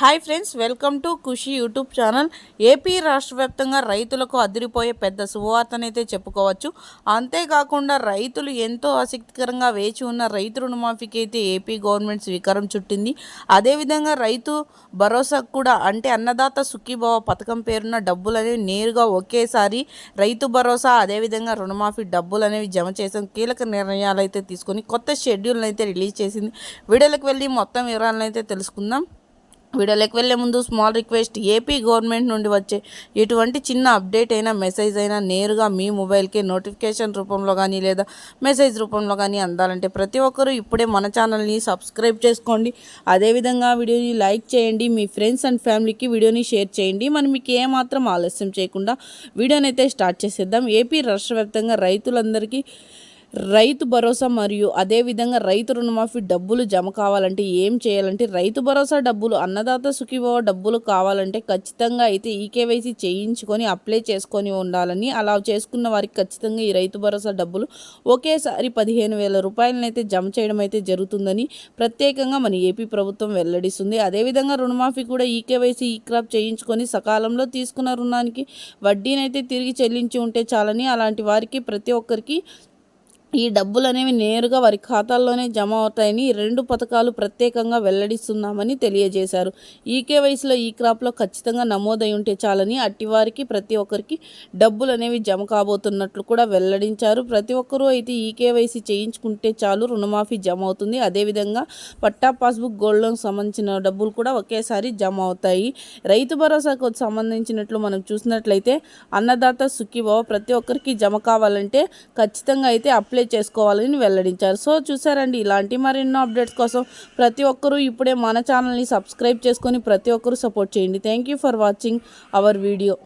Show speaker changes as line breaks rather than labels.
Hi friends welcome to Khushi YouTube channel. AP రాష్ట్ర వ్యాప్తంగా రైతులకు అదిరిపోయే పెద్ద శుభవార్తనైతే చెప్పుకోవచ్చు. అంతేకాకుండా రైతులు ఎంతో ఆసక్తికరంగా వేచి ఉన్న రైతు రుణమాఫీకి అయితే ఏపీ గవర్నమెంట్ స్వీకారం చుట్టింది. అదేవిధంగా రైతు భరోసా కూడా అంటే అన్నదాత సుఖీభావ పథకం పేరున్న డబ్బులు అనేవి నేరుగా ఒకేసారి రైతు భరోసా అదేవిధంగా రుణమాఫీ డబ్బులు అనేవి జమ చేసాం కీలక నిర్ణయాలు అయితే తీసుకొని కొత్త షెడ్యూల్ని అయితే రిలీజ్ చేసింది. వీడియోలకు వెళ్ళి మొత్తం వివరాలను అయితే తెలుసుకుందాం. వీడియోలోకి వెళ్ళే ముందు స్మాల్ రిక్వెస్ట్ ఏపీ గవర్నమెంట్ నుండి వచ్చే ఎటువంటి చిన్న అప్డేట్ అయినా మెసేజ్ అయినా నేరుగా మీ మొబైల్కి నోటిఫికేషన్ రూపంలో కానీ లేదా మెసేజ్ రూపంలో కానీ అందాలంటే ప్రతి ఒక్కరూ ఇప్పుడే మన ఛానల్ని సబ్స్క్రైబ్ చేసుకోండి. అదేవిధంగా వీడియోని లైక్ చేయండి మీ ఫ్రెండ్స్ అండ్ ఫ్యామిలీకి వీడియోని షేర్ చేయండి. మనం మీకు ఏమాత్రం ఆలస్యం చేయకుండా వీడియోని అయితే స్టార్ట్ చేసేద్దాం. ఏపీ రాష్ట్రవ్యాప్తంగా రైతులందరికీ రైతు భరోసా మరియు అదేవిధంగా రైతు రుణమాఫీ డబ్బులు జమ కావాలంటే ఏం చేయాలంటే రైతు భరోసా డబ్బులు అన్నదాత సుఖీభవ డబ్బులు కావాలంటే ఖచ్చితంగా అయితే ఈకేవైసీ చేయించుకొని అప్లై చేసుకొని ఉండాలని అలా చేసుకున్న వారికి ఖచ్చితంగా ఈ రైతు భరోసా డబ్బులు ఒకేసారి పదిహేను వేల రూపాయలనైతే జమ చేయడం అయితే జరుగుతుందని ప్రత్యేకంగా మన ఏపీ ప్రభుత్వం వెల్లడిస్తుంది. అదేవిధంగా రుణమాఫీ కూడా ఈకేవైసీ ఈ క్రాప్ చేయించుకొని సకాలంలో తీసుకున్న రుణానికి వడ్డీనైతే తిరిగి చెల్లించి ఉంటే చాలని అలాంటి వారికి ప్రతి ఒక్కరికి ఈ డబ్బులు అనేవి నేరుగా వారి ఖాతాల్లోనే జమ అవుతాయని రెండు పథకాలు ప్రత్యేకంగా వెల్లడిస్తున్నామని తెలియజేశారు. ఈ కేవైసీలో ఈ క్రాప్లో ఖచ్చితంగా నమోదై ఉంటే చాలని అట్టివారికి ప్రతి ఒక్కరికి డబ్బులు అనేవి జమ కాబోతున్నట్లు కూడా వెల్లడించారు. ప్రతి ఒక్కరూ అయితే ఈ కేవైసీ చేయించుకుంటే చాలు రుణమాఫీ జమ అవుతుంది. అదేవిధంగా పట్టా పాస్బుక్ గోల్డ్ లోన్ సంబంధించిన డబ్బులు కూడా ఒకేసారి జమ అవుతాయి. రైతు భరోసాకు సంబంధించినట్లు మనం చూసినట్లయితే అన్నదాత సుఖీభావ ప్రతి ఒక్కరికి జమ కావాలంటే ఖచ్చితంగా అయితే అప్లై అప్లై చేసుకోవాలని వెల్లడించారు. సో చూసారండి ఇలాంటి మరెన్నో అప్డేట్స్ కోసం ప్రతి ఒక్కరూ ఇప్పుడే మన ఛానల్ని సబ్స్క్రైబ్ చేసుకొని ప్రతి ఒక్కరూ సపోర్ట్ చేయండి. Thank you for watching our video.